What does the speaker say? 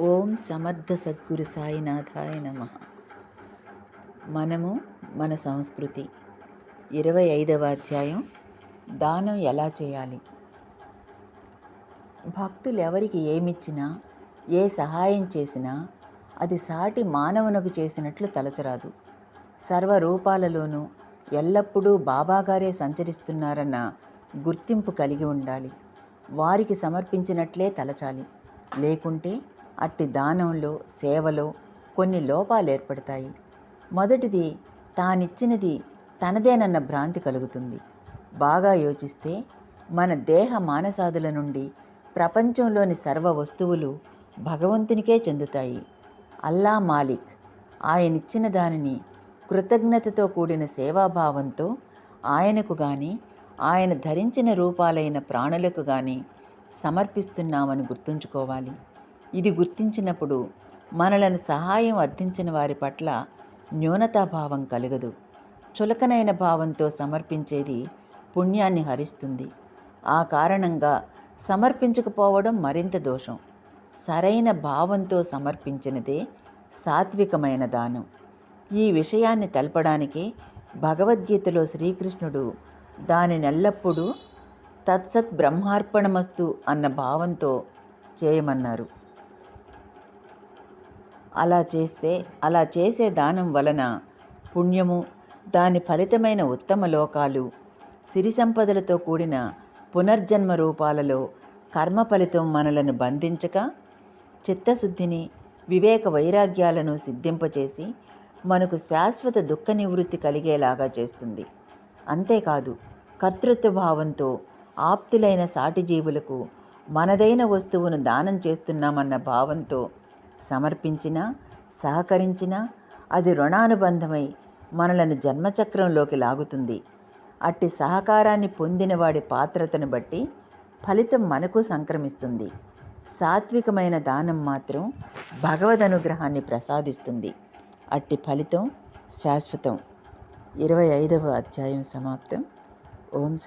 ఓం సమర్థ సద్గురు సాయినాథాయ నమ. మనము మన సంస్కృతి. ఇరవై ఐదవ అధ్యాయం. దానం ఎలా చేయాలి? భక్తులు ఎవరికి ఏమిచ్చినా ఏ సహాయం చేసినా అది సాటి మానవునకు చేసినట్లు తలచరాదు. సర్వరూపాలలోనూ ఎల్లప్పుడూ బాబాగారే సంచరిస్తున్నారన్న గుర్తింపు కలిగి ఉండాలి. వారికి సమర్పించినట్లే తలచాలి. లేకుంటే అట్టి దానంలో సేవలో కొన్ని లోపాలు ఏర్పడతాయి మొదటిది తానిచ్చినది తనదేనన్న భ్రాంతి కలుగుతుంది. బాగా యోచిస్తే మన దేహ మానసాదుల నుండి ప్రపంచంలోని సర్వ వస్తువులు భగవంతునికే చెందుతాయి. అల్లా మాలిక్ ఆయనిచ్చిన దానిని కృతజ్ఞతతో కూడిన సేవాభావంతో ఆయనకు కానీ ఆయన ధరించిన రూపాలైన ప్రాణులకు కానీ సమర్పిస్తున్నామని గుర్తుంచుకోవాలి. ఇది గుర్తించినప్పుడు మనలను సహాయం అర్థించిన వారి పట్ల న్యూనతాభావం కలగదు. చులకనైన భావంతో సమర్పించేది పుణ్యాన్ని హరిస్తుంది. ఆ కారణంగా సమర్పించకపోవడం మరింత దోషం. సరైన భావంతో సమర్పించినదే సాత్వికమైన దానం. ఈ విషయాన్ని తెలపడానికే భగవద్గీతలో శ్రీకృష్ణుడు దానినెల్లప్పుడూ తత్సత్ బ్రహ్మార్పణమస్తు అన్న భావంతో చేయమన్నారు. అలా చేస్తే అలా చేసే దానం వలన పుణ్యము దాని ఫలితమైన ఉత్తమ లోకాలు సిరి సంపదలతో కూడిన పునర్జన్మ రూపాలలో కర్మ ఫలితం మనలను బంధించక చిత్తశుద్ధిని వివేక వైరాగ్యాలను సిద్ధింపచేసి మనకు శాశ్వత దుఃఖ నివృత్తి కలిగేలాగా చేస్తుంది. అంతేకాదు కర్తృత్వ భావంతో ఆప్తులైన సాటి జీవులకు మనదైన వస్తువును దానం చేస్తున్నామన్న భావంతో సమర్పించినా సహకరించినా అది రుణానుబంధమై మనలను జన్మచక్రంలోకి లాగుతుంది. అట్టి సహకారాన్ని పొందిన వాడి పాత్రతను బట్టి ఫలితం మనకు సంక్రమిస్తుంది. సాత్వికమైన దానం మాత్రం భగవద్ అనుగ్రహాన్ని ప్రసాదిస్తుంది. అట్టి ఫలితం శాశ్వతం. ఇరవై ఐదవ అధ్యాయం సమాప్తం. ఓం